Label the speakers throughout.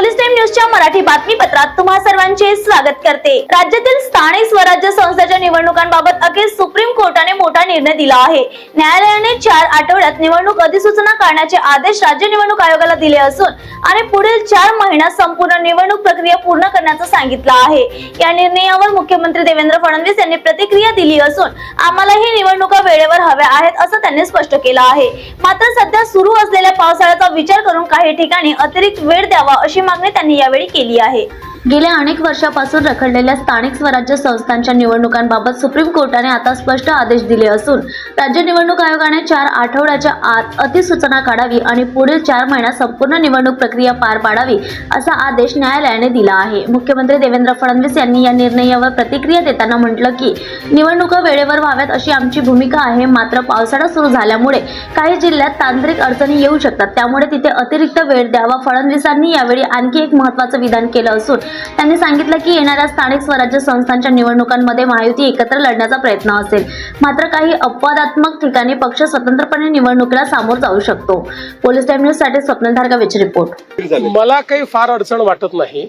Speaker 1: न्यूजच्या मराठी बातमीपत्रात तुम्हा सर्वांचे स्वागत करते. राज्यातील स्थानिक स्वराज्य संस्थेच्या निवडणुकांबाबत अखेर सुप्रीम कोर्टाने मोठा निर्णय दिला आहे. न्यायालयाने चार आठवड्यात निवडणूक अधिसूचना काढण्याचे आदेश राज्य निवडणूक आयोगाला दिले असून आणि पुढील चार महिन्यात संपूर्ण निवडणूक प्रक्रिया पूर्ण करण्याचं सांगितलं आहे. या निर्णयावर मुख्यमंत्री देवेंद्र फडणवीस यांनी प्रतिक्रिया दिली असून आम्हाला ही निवडणुका वेळेवर हव्या आहेत असं त्यांनी स्पष्ट केलं आहे. मात्र सध्या सुरू असलेल्या पावसाळ्याचा विचार करून काही ठिकाणी अतिरिक्त वेळ द्यावा अशी मागणी त्यांनी यावेळी केली आहे. गेल्या अनेक वर्षापासून रखडलेल्या स्थानिक स्वराज्य संस्थांच्या निवडणुकांबाबत सुप्रीम कोर्टाने आता स्पष्ट आदेश दिले असून राज्य निवडणूक आयोगाने चार आठवड्याच्या आत अतिसूचना काढावी आणि पुढील चार महिन्यात संपूर्ण निवडणूक प्रक्रिया पार पाडावी असा आदेश न्यायालयाने दिला आहे. मुख्यमंत्री देवेंद्र फडणवीस यांनी या निर्णयावर प्रतिक्रिया देताना म्हटलं की निवडणुका वेळेवर व्हाव्यात अशी आमची भूमिका आहे मात्र पावसाळा सुरू झाल्यामुळे काही जिल्ह्यात तांत्रिक अडचणी येऊ शकतात. त्यामुळे तिथे अतिरिक्त वेळ द्यावा फडणवीसांनी यावेळी आणखी एक महत्वाचं विधान केलं असून त्यांनी सांगितलं की येणाऱ्या स्थानिक स्वराज्य संस्थांच्या निवडणुकांमध्ये महायुती एकत्र लढण्याचा प्रयत्न असेल. मात्र काही अपवादात्मक ठिकाणी पक्ष स्वतंत्रपणे निवडणुकीला सामोर जाऊ शकतो. पोलीस टाइम न्यूजसाठी स्वप्न धारगावेची रिपोर्ट.
Speaker 2: मला काही फार अडचण वाटत नाही.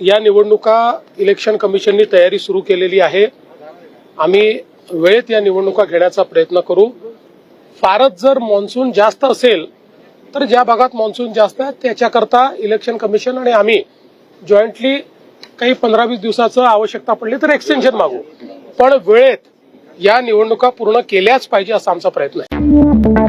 Speaker 2: या निवडणुका इलेक्शन कमिशननी तयारी सुरू केलेली आहे. आम्ही वेळेत या निवडणुका घेण्याचा प्रयत्न करू. फारच जर मान्सून जास्त असेल तर ज्या भागात मान्सून जास्त आहे त्याच्याकरता इलेक्शन कमिशन आणि आम्ही जॉईंटली काही पंधरा वीस दिवसाचं आवश्यकता पडली तर एक्सटेन्शन मागू. पण वेळेत या निवडणुका पूर्ण केल्याच पाहिजे असा आमचा प्रयत्न आहे.